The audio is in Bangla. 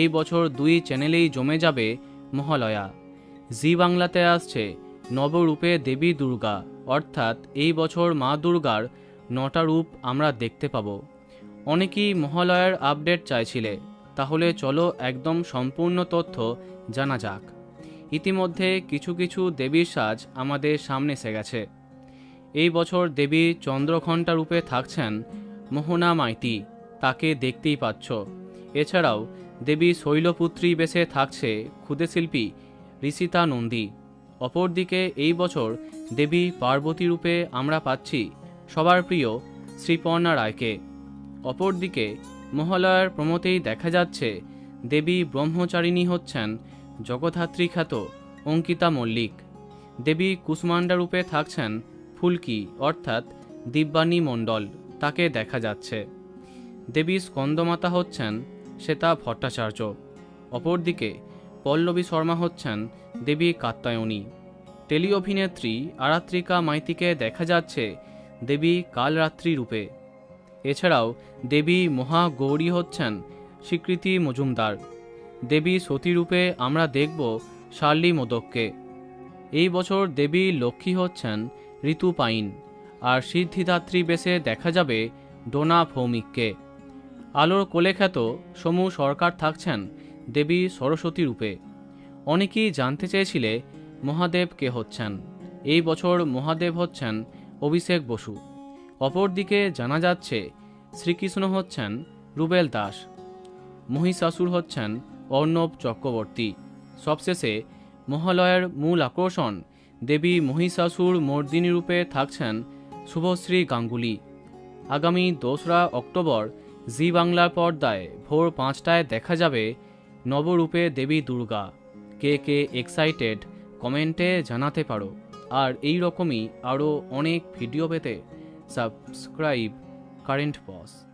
এই বছর দুই চ্যানেলেই জমে যাবে মহালয়া। জি বাংলাতে আসছে নবরূপে দেবী দুর্গা, অর্থাৎ এই বছর মা দুর্গার নটা রূপ আমরা দেখতে পাবো। অনেকেই মহালয়ার আপডেট চাইছিলে, তাহলে চলো একদম সম্পূর্ণ তথ্য জানা যাক। ইতিমধ্যে কিছু কিছু দেবীর সাজ আমাদের সামনে এসে গেছে। এই বছর দেবী চন্দ্রঘণ্টা রূপে থাকছেন মোহনা মাইতি, তাকে দেখতেই পাচ্ছ। এছাড়াও, দেবী শৈলপুত্রী বেশে থাকছে ক্ষুদে শিল্পী ঋষিতা নন্দী অপরদিকে, এই বছর দেবী পার্বতী রূপে আমরা পাচ্ছি সবার প্রিয় শ্রীপর্ণা রায়কে। অপরদিকে, মহালয়ার প্রমতেই দেখা যাচ্ছে দেবী ব্রহ্মচারিণী হচ্ছেন জগধাত্রী খ্যাত অঙ্কিতা মল্লিক। দেবী কুষ্মান্ডা রূপে থাকছেন ফুলকি, অর্থাৎ দিব্যানী মণ্ডল, তাকে দেখা যাচ্ছে। দেবী স্কন্দমাতা হচ্ছেন শ্বেতা ভট্টাচার্য। অপরদিকে পল্লবী শর্মা হচ্ছেন দেবী কাত্যায়নী। টেলি অভিনেত্রী আরাত্রিকা মাইতিকে দেখা যাচ্ছে দেবী কালরাত্রি রূপে। এছাড়াও দেবী মহাগৌরী হচ্ছেন স্বীকৃতি মজুমদার। দেবী সতী রূপে আমরা দেখব শার্লি মোদককে। এই বছর দেবী লক্ষ্মী হচ্ছেন ঋতু পাইন। আর সিদ্ধিদাত্রী বেশে দেখা যাবে ডোনা ভৌমিককে। আলোর কোলে খ্যাত সমু সরকার থাকছেন দেবী সরস্বতী রূপে। অনেকেই জানতে চেয়েছিলে মহাদেব কে হচ্ছেন। এই বছর মহাদেব হচ্ছেন অভিষেক বসু। অপরদিকে জানা যাচ্ছে শ্রীকৃষ্ণ হচ্ছেন রুবেল দাস। মহিষাসুর হচ্ছেন অর্ণব চক্রবর্তী। সবশেষে মহালয়ের মূল আকর্ষণ দেবী মহিষাসুর মর্দিনী রূপে থাকছেন শুভশ্রী গাঙ্গুলি। আগামী দোসরা অক্টোবর জি বাংলার পর্দায় ভোর পাঁচটায় দেখা যাবে নবরূপে দেবী দুর্গা। কে কে এক্সাইটেড কমেন্টে জানাতে পারো। আর এই রকমই আরও অনেক ভিডিও পেতে সাবস্ক্রাইব কারেন্ট বস